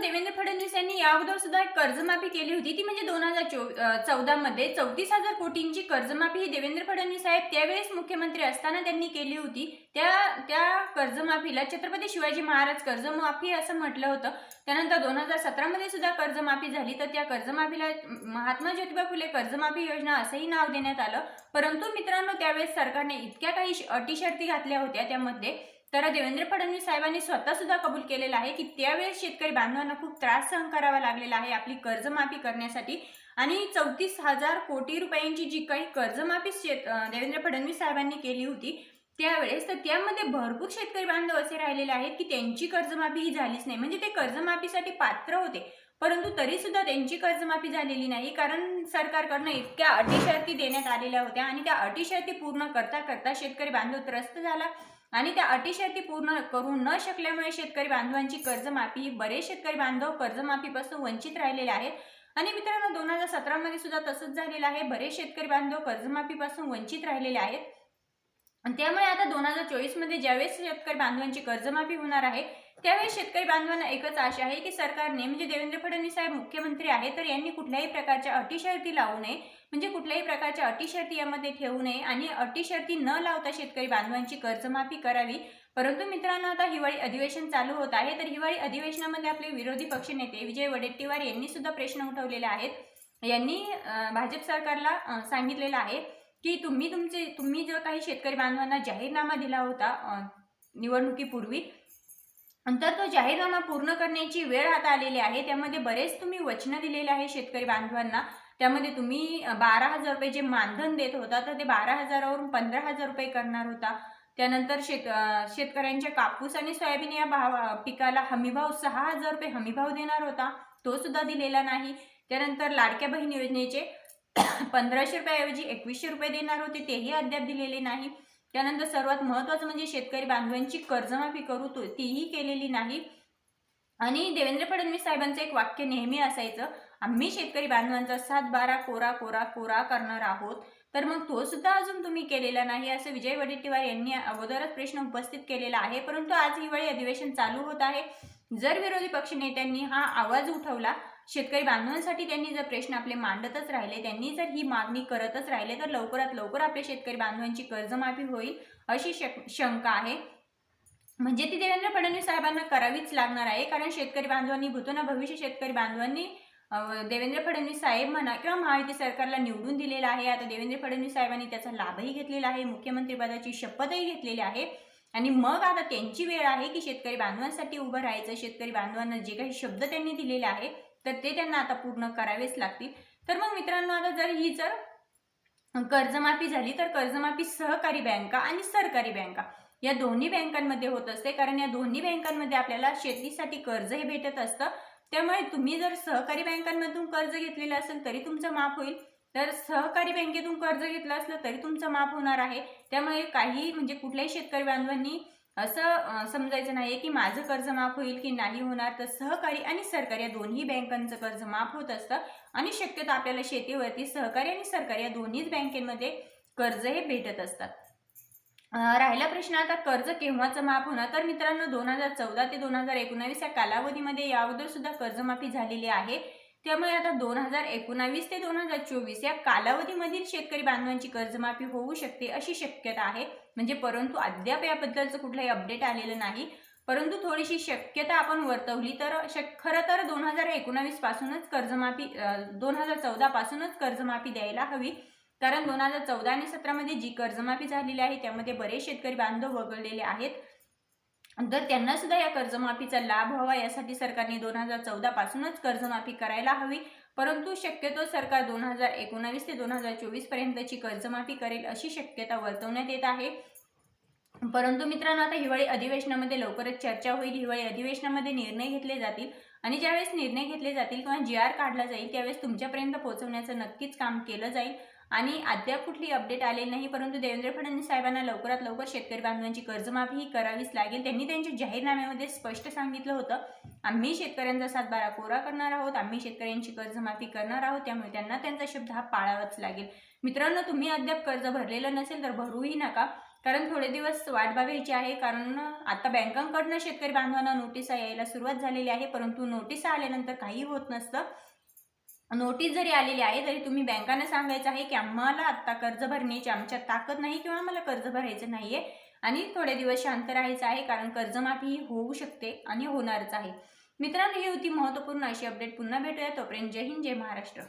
देवेंद्र फडणवीस यांनी या अगोदर सुद्धा एक कर्जमाफी केली होती. ती म्हणजे दोन हजार चौदा मध्ये चौतीस हजार कोटींची कर्जमाफी ही देवेंद्र फडणवीस साहेब त्यावेळेस मुख्यमंत्री असताना त्यांनी केली होती. त्या त्या कर्जमाफीला छत्रपती शिवाजी महाराज कर्जमाफी असं म्हटलं होतं. त्यानंतर दोन हजार सतरामध्ये सुद्धा कर्जमाफी झाली. तर त्या कर्जमाफीला महात्मा ज्योतिबा फुले कर्जमाफी योजना असंही नाव देण्यात आलं. परंतु मित्रांनो त्यावेळेस सरकारने इतक्या काही श- अटी शर्ती घातल्या होत्या त्यामध्ये. तर देवेंद्र फडणवीस साहेबांनी स्वतः सुद्धा कबूल केलेलं आहे की त्यावेळेस शेतकरी बांधवांना खूप त्रास सहन करावा लागलेला आहे आपली कर्जमाफी करण्यासाठी. आणि चौतीस हजार कोटी रुपयांची जी काही कर्जमाफी शेत देवेंद्र फडणवीस साहेबांनी केली होती त्यावेळेस तर त्यामध्ये भरपूर शेतकरी बांधव असे राहिलेले आहेत की त्यांची कर्जमाफी ही झालीच नाही. म्हणजे ते कर्जमाफीसाठी पात्र होते परंतु तरी सुद्धा त्यांची कर्जमाफी झालेली नाही. कारण सरकारकडनं इतक्या अटी शर्ती देण्यात आलेल्या होत्या आणि त्या अटी शर्ती पूर्ण करता करता शेतकरी बांधव त्रस्त झाला. आणि त्या अटीशर्ती पूर्ण करू न शकल्यामुळे शेतकरी बांधवांची कर्जमाफी बरेच शेतकरी बांधव कर्जमाफीपासून वंचित राहिलेले आहेत. आणि मित्रांनो दोन हजार सतरामध्ये सुद्धा तसंच झालेलं आहे. बरेच शेतकरी बांधव कर्जमाफीपासून वंचित राहिलेले आहेत. आणि त्यामुळे आता दोन हजार चोवीसमध्ये ज्यावेळेस शेतकरी बांधवांची कर्जमाफी होणार आहे त्यावेळी शेतकरी बांधवांना एकच आशा आहे की सरकारने म्हणजे देवेंद्र फडणवीस साहेब मुख्यमंत्री आहे तर यांनी कुठल्याही प्रकारच्या अटीशर्ती लावू नये. म्हणजे कुठल्याही प्रकारच्या अटीशर्ती यामध्ये ठेवू नये आणि अटीशर्ती न लावता शेतकरी बांधवांची कर्जमाफी करावी. परंतु मित्रांनो आता हिवाळी अधिवेशन चालू होत आहे तर हिवाळी अधिवेशनामध्ये आपले विरोधी पक्षनेते विजय वडेट्टीवार यांनी सुद्धा प्रश्न उठवलेले आहेत. यांनी भाजप सरकारला सांगितलेलं आहे की तुम्ही तुमचे तुम्ही जो काही शेतकरी बांधवांना जाहीरनामा दिला होता निवडणुकीपूर्वी नंतर तो जाहीरनामा पूर्ण करण्याची वेळ आता आलेली आहे. त्यामध्ये बरेच तुम्ही वचनं दिलेले आहे शेतकरी बांधवांना. त्यामध्ये तुम्ही बारा हजार रुपये जे मानधन देत होता तर ते बारा हजारावरून पंधरा हजार रुपये करणार होता. त्यानंतर शेत शेतकऱ्यांच्या कापूस आणि सोयाबीन या भाव पिकाला हमीभाव सहा हजार रुपये हमीभाव देणार होता. तो सुद्धा दिलेला नाही. त्यानंतर लाडक्या बहीण योजनेचे पंधराशे रुपयाऐवजी एकवीसशे रुपये देणार होते. तेही अद्याप दिलेले नाही. त्यानंतर सर्वात महत्त्वाचं म्हणजे शेतकरी बांधवांची कर्जमाफी करू तो तीही केलेली नाही. आणि देवेंद्र फडणवीस साहेबांचं एक वाक्य नेहमी असायचं आम्ही शेतकरी बांधवांचा सात बारा कोरा कोरा कोरा करणार आहोत. तर मग तो सुद्धा अजून तुम्ही केलेला नाही असं विजय वडेट्टीवार यांनी अगोदरच प्रश्न उपस्थित केलेला आहे. परंतु आज हिवाळी अधिवेशन चालू होत आहे. जर विरोधी पक्षनेत्यांनी हा आवाज उठवला शेतकरी बांधवांसाठी त्यांनी जर प्रश्न आपले मांडतच राहिले त्यांनी जर ही मागणी करतच राहिले तर लवकरात लवकर आपल्या शेतकरी बांधवांची कर्जमाफी होईल अशी शक शंका आहे. म्हणजे ती देवेंद्र फडणवीस साहेबांना करावीच लागणार आहे कारण शेतकरी बांधवांनी भूतोना भविष्य शेतकरी बांधवांनी देवेंद्र फडणवीस साहेब म्हणा किंवा महायुती सरकारला निवडून दिलेला आहे. आता देवेंद्र फडणवीस साहेबांनी त्याचा लाभही घेतलेला आहे मुख्यमंत्रीपदाची शपथही घेतलेली आहे. आणि मग आता त्यांची वेळ आहे की शेतकरी बांधवांसाठी उभं राहायचं. शेतकरी बांधवांना जे काही शब्द त्यांनी दिलेले आहे तर ते त्यांना आता पूर्ण करावेच लागतील. तर मग मित्रांनो आता जर ही जर कर्जमाफी झाली तर कर्जमाफी सहकारी बँका आणि सरकारी बँका या दोन्ही बँकांमध्ये होत असते. कारण या दोन्ही बँकांमध्ये आपल्याला शेतीसाठी कर्ज हे भेटत असतं. त्यामुळे तुम्ही जर सहकारी बँकांमधून कर्ज घेतलेलं असेल तरी तुमचं माफ होईल. तर सहकारी बँकेतून कर्ज घेतलं असलं तरी तुमचं माफ होणार आहे. त्यामुळे काही म्हणजे कुठल्याही शेतकरी बांधवांनी असं समजायचं नाही की माझं कर्ज माफ होईल की नाही होणार. तर सहकारी आणि सरकारी या दोन्ही बँकांचं कर्ज माफ होत असतं. आणि शक्यतो आपल्याला शेतीवरती सहकारी आणि सरकारी या दोन्हीच बँकेमध्ये कर्ज हे भेटत असतात. राहिला प्रश्न आता कर्ज केव्हाचं माफ होणार? तर मित्रांनो दोन हजार चौदा ते दोन हजार एकोणावीस या कालावधीमध्ये या अगोदर सुद्धा कर्जमाफी झालेली आहे. त्यामुळे आता दोन हजार एकोणावीस ते दोन हजार चोवीस या कालावधीमधील शेतकरी बांधवांची कर्जमाफी होऊ शकते अशी शक्यता आहे. म्हणजे परंतु अद्याप याबद्दलचं कुठलंही अपडेट आलेलं नाही. परंतु थोडीशी शक्यता आपण वर्तवली तर शक खरं तर दोन हजार एकोणावीस पासूनच कर्जमाफी दोन हजार चौदा पासूनच कर्जमाफी द्यायला हवी. कारण दोन हजार चौदा आणि सतरामध्ये जी कर्जमाफी झालेली आहे त्यामध्ये बरेच शेतकरी बांधव वगळलेले आहेत. तर त्यांना सुद्धा या कर्जमाफीचा लाभ व्हावा यासाठी सरकारने दोन हजार चौदा पासूनच कर्जमाफी करायला हवी. परंतु शक्यतो सरकार दोन हजार एकोणावीस ते दोन हजार चोवीस पर्यंतची कर्जमाफी करेल अशी शक्यता वर्तवण्यात येत आहे. परंतु मित्रांनो आता हिवाळी अधिवेशनामध्ये लवकरच चर्चा होईल. हिवाळी अधिवेशनामध्ये निर्णय घेतले जातील. आणि ज्यावेळेस निर्णय घेतले जातील किंवा जी आर काढला जाईल त्यावेळेस तुमच्यापर्यंत पोहोचवण्याचं नक्कीच काम केलं जाईल. आणि अद्याप कुठली अपडेट आलेली नाही परंतु देवेंद्र फडणवीस साहेबांना लवकरात लवकर शेतकरी बांधवांची कर्जमाफी ही करावीच लागेल. त्यांनी त्यांच्या जाहीरनाम्यामध्ये स्पष्ट सांगितलं होतं आम्ही शेतकऱ्यांचा सातबारा कोरा करणार आहोत आम्ही शेतकऱ्यांची कर्जमाफी करणार आहोत त्यामुळे त्यांना त्यांचा शब्द हा पाळावाच लागेल. मित्रांनो तुम्ही अद्याप कर्ज भरलेलं नसेल तर भरूही नका कारण थोडे दिवस वाट बघायची आहे कारण आता बँकांकडनं शेतकरी बांधवांना नोटिसा यायला सुरुवात झालेली आहे परंतु नोटिसा आल्यानंतर काही होत नसतं. नोटीस जरी आलेली आहे तरी तुम्ही बँकांना सांगायचं आहे की आम्हाला आत्ता कर्ज भरण्याची आमच्यात ताकद नाही किंवा आम्हाला कर्ज भरायचं नाहीये. आणि थोडे दिवस शांत राहायचं आहे कारण कर्जमाफी होऊ शकते आणि होणारच आहे. मित्रांनो ही होती महत्त्वपूर्ण अशी अपडेट पुन्हा भेटूया. तोपर्यंत जय हिंद जय महाराष्ट्र.